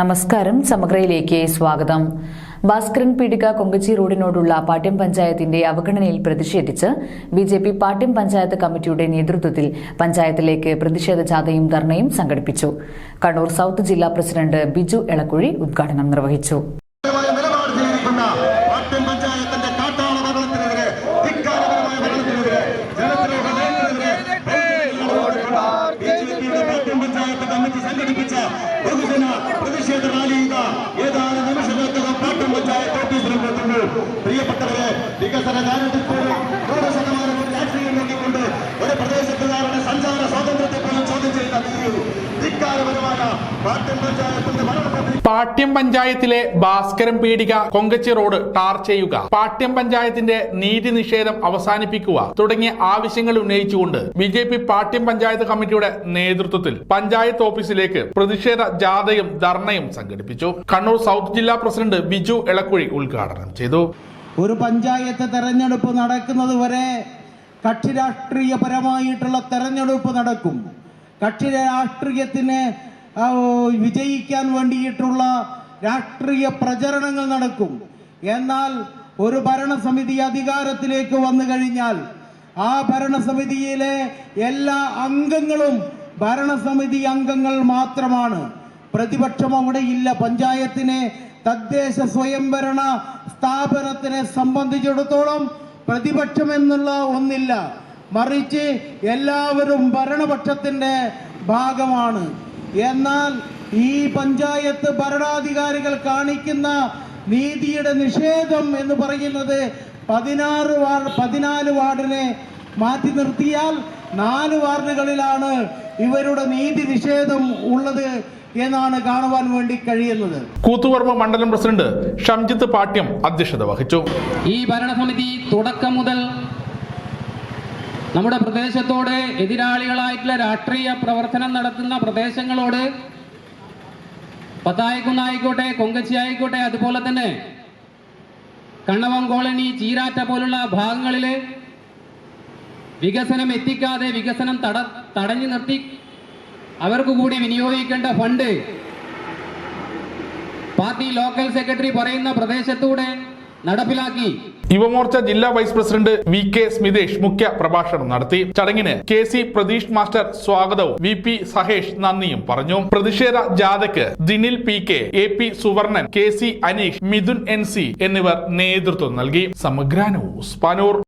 നമസ്കാരം സമഗ്രയിലേക്ക് സ്വാഗതം. ഭാസ്കരൻ പീഡിക കൊങ്കച്ചി റോഡിനോടുള്ള പാട്യം പഞ്ചായത്തിന്റെ അവഗണനയിൽ പ്രതിഷേധിച്ച് B J P Pattiam panchayat കമ്മിറ്റിയുടെ നേതൃത്വത്തിൽ പഞ്ചായത്തിലേക്ക് പ്രതിഷേധ ജാഥയും ധർണയും സംഘടിപ്പിച്ചു. കണ്ണൂർ സൌത്ത് ജില്ലാ പ്രസിഡന്റ് ബിജു എളക്കുഴി ഉദ്ഘാടനം നിർവഹിച്ചു. പഞ്ചായത്ത് കമ്മിറ്റി സംഘടിപ്പിച്ച ബഹുജന പ്രതിഷേധ റാലി ഇതാ. ഏതാനും നിമിഷങ്ങൾക്കകം പാട്ടം പഞ്ചായത്ത് ഓഫീസിലെത്തുന്നു പ്രിയപ്പെട്ടവരെ വികസന കാര്യത്തിൽ നൂറ് ശതമാനം ഒരു രാഷ്ട്രീയം നോക്കിക്കൊണ്ട് ഒരു പ്രദേശത്തുകാരുടെ സഞ്ചാര സ്വാതന്ത്ര്യത്തെ പോലും ചോദ്യം ചെയ്യുന്ന ഈ ധിക്കാരപരമായ പാട്യം പഞ്ചായത്തിലെ ഭാസ്കരം പീടിക കൊങ്കച്ചി റോഡ് ടാർ ചെയ്യുക. പാട്യം പഞ്ചായത്തിന്റെ നീതി നിഷേധം അവസാനിപ്പിക്കുക തുടങ്ങിയ ആവശ്യങ്ങൾ ഉന്നയിച്ചുകൊണ്ട് B J P Pattiam panchayat കമ്മിറ്റിയുടെ നേതൃത്വത്തിൽ പഞ്ചായത്ത് ഓഫീസിലേക്ക് പ്രതിഷേധ ജാഥയും ധർണയും സംഘടിപ്പിച്ചു. കണ്ണൂർ സൗത്ത് ജില്ലാ പ്രസിഡന്റ് ബിജു എളക്കുഴി ഉദ്ഘാടനം ചെയ്തു. ഒരു പഞ്ചായത്ത് തെരഞ്ഞെടുപ്പ് നടക്കുന്നത് വരെ കക്ഷി രാഷ്ട്രീയപരമായിട്ടുള്ള തെരഞ്ഞെടുപ്പ് നടക്കും. കക്ഷി രാഷ്ട്രീയത്തിന് വിജയിക്കാൻ വേണ്ടിയിട്ടുള്ള രാഷ്ട്രീയ പ്രചരണങ്ങൾ നടക്കും. എന്നാൽ ഒരു ഭരണസമിതി അധികാരത്തിലേക്ക് വന്നു കഴിഞ്ഞാൽ ആ ഭരണസമിതിയിലെ എല്ലാ അംഗങ്ങളും ഭരണസമിതി അംഗങ്ങൾ മാത്രമാണ്. പ്രതിപക്ഷം അവിടെ ഇല്ല. പഞ്ചായത്തിനെ തദ്ദേശ സ്വയംഭരണ സ്ഥാപനത്തിനെ സംബന്ധിച്ചിടത്തോളം പ്രതിപക്ഷം എന്നുള്ള ഒന്നില്ല. മറിച്ച് എല്ലാവരും ഭരണപക്ഷത്തിന്റെ ഭാഗമാണ്. എന്നാൽ ഈ പഞ്ചായത്ത് ഭരണാധികാരികൾ കാണിക്കുന്ന നീതിയുടെ നിഷേധം എന്ന് പറയുന്നത് പതിനാറ് വാർഡ് പതിനാല് വാർഡിനെ മാറ്റി നിർത്തിയാൽ നാല് വാർഡുകളിലാണ് ഇവരുടെ നീതി നിഷേധം ഉള്ളത് എന്നാണ് കാണുവാൻ വേണ്ടി കഴിയുന്നത്. കൂത്തുവർമ്മ മണ്ഡലം പ്രസിഡന്റ് ഷംജിത്ത് പാട്യം അധ്യക്ഷത വഹിച്ചു. ഈ ഭരണസമിതി തുടക്കം മുതൽ നമ്മുടെ പ്രദേശത്തോട് എതിരാളികളായിട്ടുള്ള രാഷ്ട്രീയ പ്രവർത്തനം നടത്തുന്ന പ്രദേശങ്ങളോട് പത്തായിക്കുന്നായിക്കോട്ടെ കൊങ്കച്ചി ആയിക്കോട്ടെ അതുപോലെ തന്നെ കണ്ണവം കോളനി ചീരാറ്റ പോലുള്ള ഭാഗങ്ങളിൽ വികസനം എത്തിക്കാതെ വികസനം തട തടഞ്ഞു നിർത്തി അവർക്ക് കൂടി വിനിയോഗിക്കേണ്ട ഫണ്ട് പാർട്ടി ലോക്കൽ സെക്രട്ടറി പറയുന്ന പ്രദേശത്തൂടെ നടപ്പിലാക്കി. യുവമോർച്ച ജില്ലാ vice president V K Smithesh മുഖ്യ പ്രഭാഷണം നടത്തി. ചടങ്ങിന് കെ സി പ്രതീഷ് മാസ്റ്റർ സ്വാഗതവും വി പി സഹേഷ് നന്ദിയും പറഞ്ഞു. പ്രതിഷേധ ജാഥയ്ക്ക് Dinil P K A P Suvarnan K C Aneesh Mithun N C എന്നിവർ നേതൃത്വം നൽകി. സമഗ്ര ന്യൂസ്